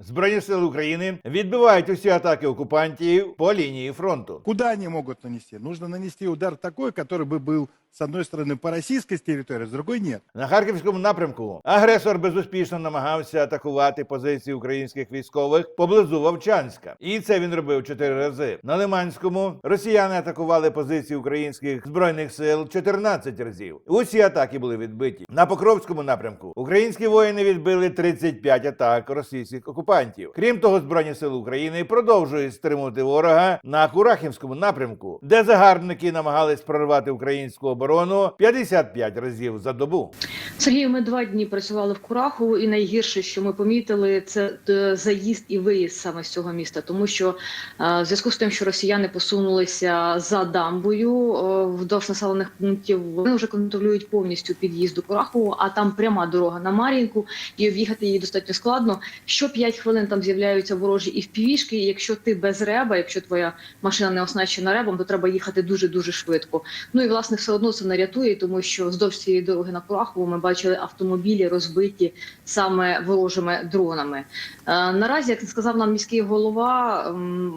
Збройні сили України відбивають усі атаки окупантів по лінії фронту. Куда они могут нанести? Нужно нанести удар такой, который бы был, с одной стороны, по российской территории, с другой нет. На харківському напрямку агресор безуспішно намагався атакувати позиції українських військових поблизу Вовчанська, і це він робив чотири рази. На Лиманському росіяни атакували позиції українських збройних сил 14 разів. Усі атаки були відбиті. На Покровському напрямку українські воїни відбили 35 атак російських окупантів. Крім того, збройні сили України продовжують стримувати ворога на Курахівському напрямку, де загарбники намагались прорвати українську оборону 55 разів за добу. Сергію, ми два дні працювали в Курахову, і найгірше, що ми помітили, це е, заїзд і виїзд саме з цього міста, тому що е, в зв'язку з тим, що росіяни посунулися за дамбою е, вдовж населених пунктів, вони вже контролюють повністю під'їзд до Курахову, а там пряма дорога на Мар'їнку, і об'їхати її достатньо складно. Що 5 хвилин там з'являються ворожі і впівішки, і якщо ти без реба, якщо твоя машина не оснащена ребом, то треба їхати дуже дуже швидко. Ну і власне все одно це не рятує, тому що вздовж цієї дороги на Курахову ми бачили автомобілі розбиті саме ворожими дронами. Е, наразі, як сказав нам міський голова,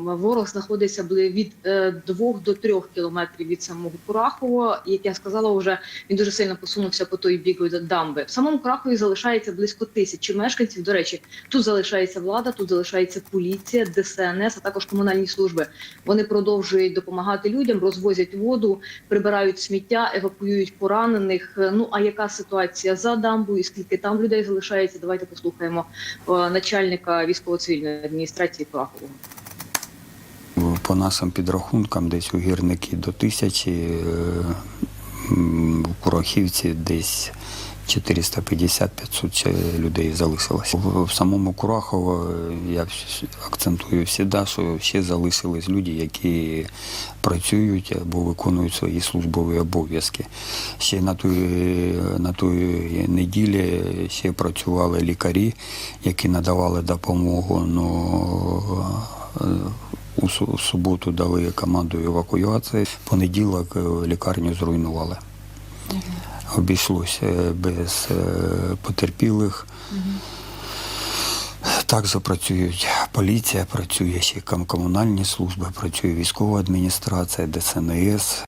ворог знаходиться від е, двох до трьох кілометрів від самого Курахова. І як я сказала, вже він дуже сильно посунувся по той бік від дамби. В самому Курахові залишається близько тисячі мешканців. До речі, тут залишається влада, тут залишається поліція, ДСНС, а також комунальні служби. Вони продовжують допомагати людям, розвозять воду, прибирають сміття, евакуюють поранених. Е, Ну а яка ситуація за дамбою? Скільки там людей залишається? Давайте послухаємо е, начальника військово-цивільної адміністрації Курахового. По нашим підрахункам, десь у гірники до тисячі, в Курахівці десь 450-500 ще людей залишилося. В самому Курахово е, я акцентую завжди, що ще залишились люди, які працюють або виконують свої службові обов'язки. Ще на той, на той неділі ще працювали лікарі, які надавали допомогу. Ну, е, у суботу дали команду евакуації. Понеділок е, лікарню зруйнували. Обійшлося без е, потерпілих. Так запрацюють поліція, працює ще комунальні служби, працює військова адміністрація, ДСНС.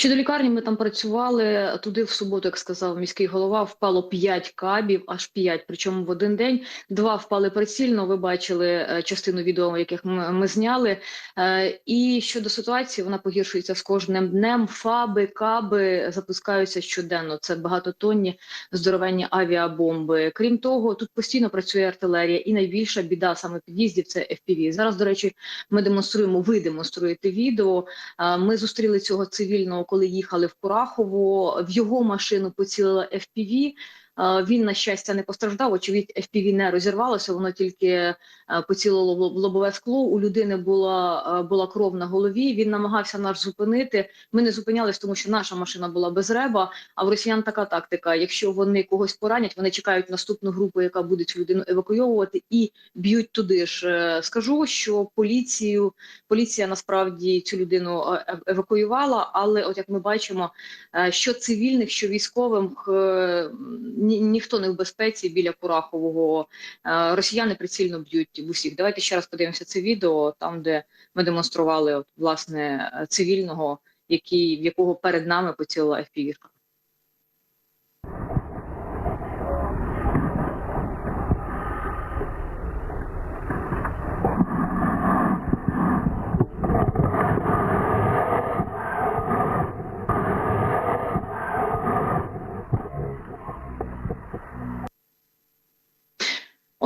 Щодо лікарні, ми там працювали туди в суботу, як сказав міський голова, впало 5 кабів, аж 5, причому в один день. Два впали прицільно. Ви бачили е, частину відео, яких ми, зняли. Е, І щодо ситуації, вона погіршується з кожним днем. Фаби, каби запускаються щоденно. Це багатотонні здоровенні авіабомби. Крім того, тут постійно працює артилерія, і найбільша біда саме під'їздів це FPV. Зараз, до речі, ми демонструємо. Ви демонструєте відео. Е, Ми зустріли цього цивільного, коли їхали в Курахову, В його машину поцілила FPV. Е, Він, на щастя, не постраждав. Очевидь, FPV не розірвалося, воно тільки е, поцілило в лобове скло. У людини була, е, була кров на голові. Він намагався нас зупинити. Ми не зупинялись, тому що наша машина була без реба. А в росіян така тактика: якщо вони когось поранять, вони чекають наступну групу, яка буде цю людину евакуйовувати, і б'ють туди ж. Скажу, що поліцію поліція насправді цю людину евакуювала, але от як ми бачимо, що цивільних, що військових е, ні, ніхто не в безпеці біля Курахового. Е, Росіяни прицільно б'ють в усіх. Давайте ще раз подивимося це відео, там де ми демонстрували от, власне цивільного, який в якого перед нами поцілила FPV.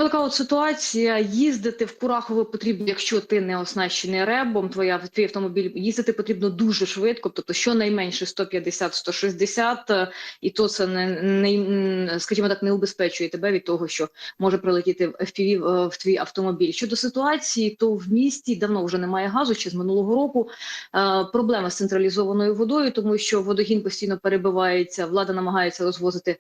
Отака от ситуація. Їздити в Курахове потрібно, якщо ти не оснащений ребом, твоя твій автомобіль їздити потрібно дуже швидко, тобто щонайменше 150-160, е, і то це не, не скажімо так, не убезпечує тебе від того, що може прилетіти в FPV е, в твій автомобіль. Щодо ситуації, то в місті давно вже немає газу, ще з минулого року. Е, Проблема з централізованою водою, тому що водогін постійно перебивається, влада намагається розвозити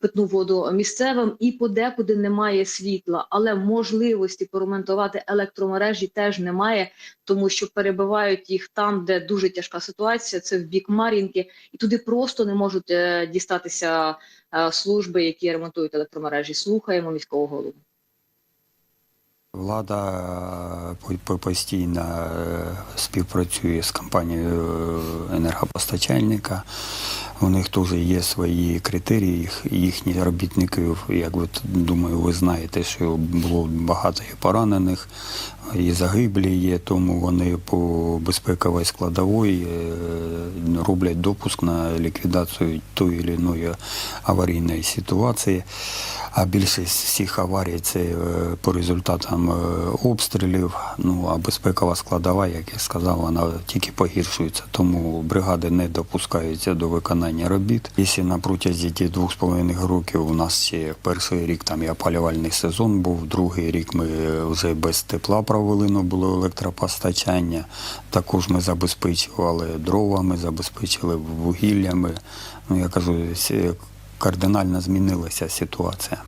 питну воду місцевим, і подекуди немає світла. Світла, але можливості поремонтувати електромережі теж немає, тому що перебивають їх там, де дуже тяжка ситуація. Це в бік Мар'їнки, і туди просто не можуть е, дістатися е, служби, які ремонтують електромережі. Слухаємо міського голову. Влада е, по- по- постійно співпрацює з компанією енергопостачальника. У них теж є свої критерії, їх, їхні робітників, як ви думаю, ви знаєте, що було багато поранених, і загиблі є, тому вони по безпековій складовій е, роблять допуск на ліквідацію тої чи іної аварійної ситуації. А більшість всіх аварій це е, по результатам е, обстрілів. Ну а безпекова складова, як я сказав, вона тільки погіршується. Тому бригади не допускаються до виконання робіт. Якщо на протязі тих двох з половиною років у нас ще перший рік там і опалювальний сезон був, другий рік ми вже без тепла провели, ну було електропостачання. Також ми забезпечували дровами, забезпечили вугіллями. Ну я кажу, кардинально змінилася ситуація.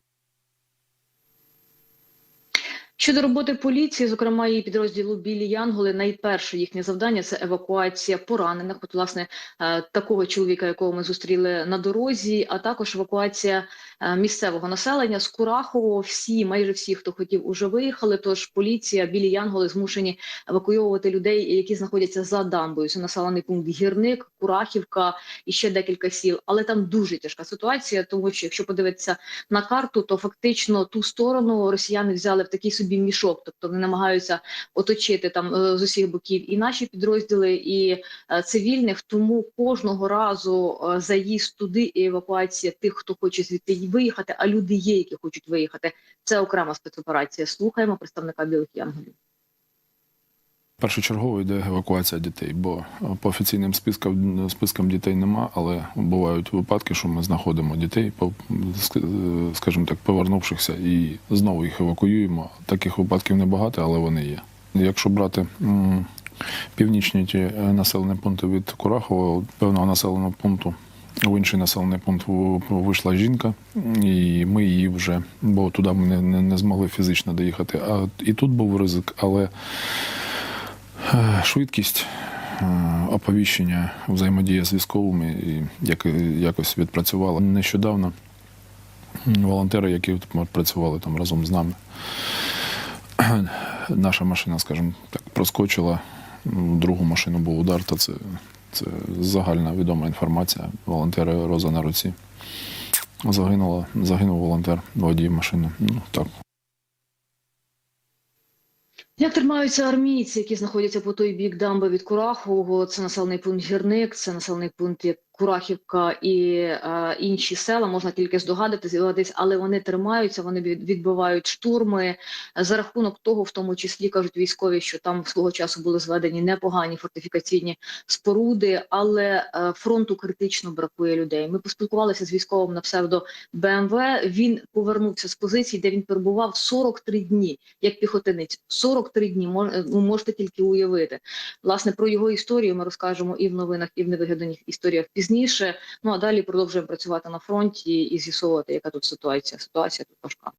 Щодо роботи поліції, зокрема її підрозділу Білі Янголи, найперше їхнє завдання це евакуація поранених. От власне е, такого чоловіка, якого ми зустріли на дорозі, а також евакуація е, місцевого населення з Курахового. Всі, майже всі, хто хотів, уже виїхали. Тож поліція, білі Янголи змушені евакуйовувати людей, які знаходяться за дамбою. Це населений пункт Гірник, Курахівка і ще декілька сіл. Але там дуже тяжка ситуація, тому що якщо подивитися на карту, то фактично ту сторону росіяни взяли в такий собі мішок, тобто вони намагаються оточити там е, з усіх боків і наші підрозділи, і е, цивільних. Тому кожного разу е, заїзд туди і евакуація тих, хто хоче звідти виїхати. А люди є, які хочуть виїхати. Це окрема спецоперація. Слухаємо представника білих янголів. Першочергово йде евакуація дітей, бо е, по офіційним спискам, спискам дітей нема, але бувають випадки, що ми знаходимо дітей, е, скажімо так, повернувшихся, і знову їх евакуюємо. Таких випадків небагато, але вони є. Якщо брати північні ті е, населені пункти від Курахова, певного населеного пункту. В інший населений пункт вийшла жінка, і ми її вже, бо туди ми не, не, не змогли фізично доїхати. А і тут був ризик, але Е, Швидкість, е, оповіщення, взаємодія з військовими і як, якось відпрацювала. Нещодавно волонтери, які працювали там разом з нами, наша машина, скажімо так, проскочила. В другу машину був удар, то це, це загальна відома інформація. Волонтери роза на руці. Загинула, загинув волонтер, водій машини. Ну так, Як тримаються армійці, які знаходяться по той бік дамби від Курахового? Це населений пункт Гірник, це населений пункт Курахівка і е, інші села. Можна тільки здогадатись, але вони тримаються, вони відбивають штурми за рахунок того, в тому числі кажуть військові, що там свого часу були зведені непогані фортифікаційні споруди, але е, фронту критично бракує людей. Ми поспілкувалися з військовим на псевдо БМВ. Він повернувся з позиції, де він перебував 43 дні, як піхотинець. 43 дні мож- е, ну, можете тільки уявити. Власне про його історію ми розкажемо і в новинах, і в невигаданих історіях пізніше. Ну а далі продовжуємо працювати на фронті і з'ясовувати, яка тут ситуація. Ситуація тут важка.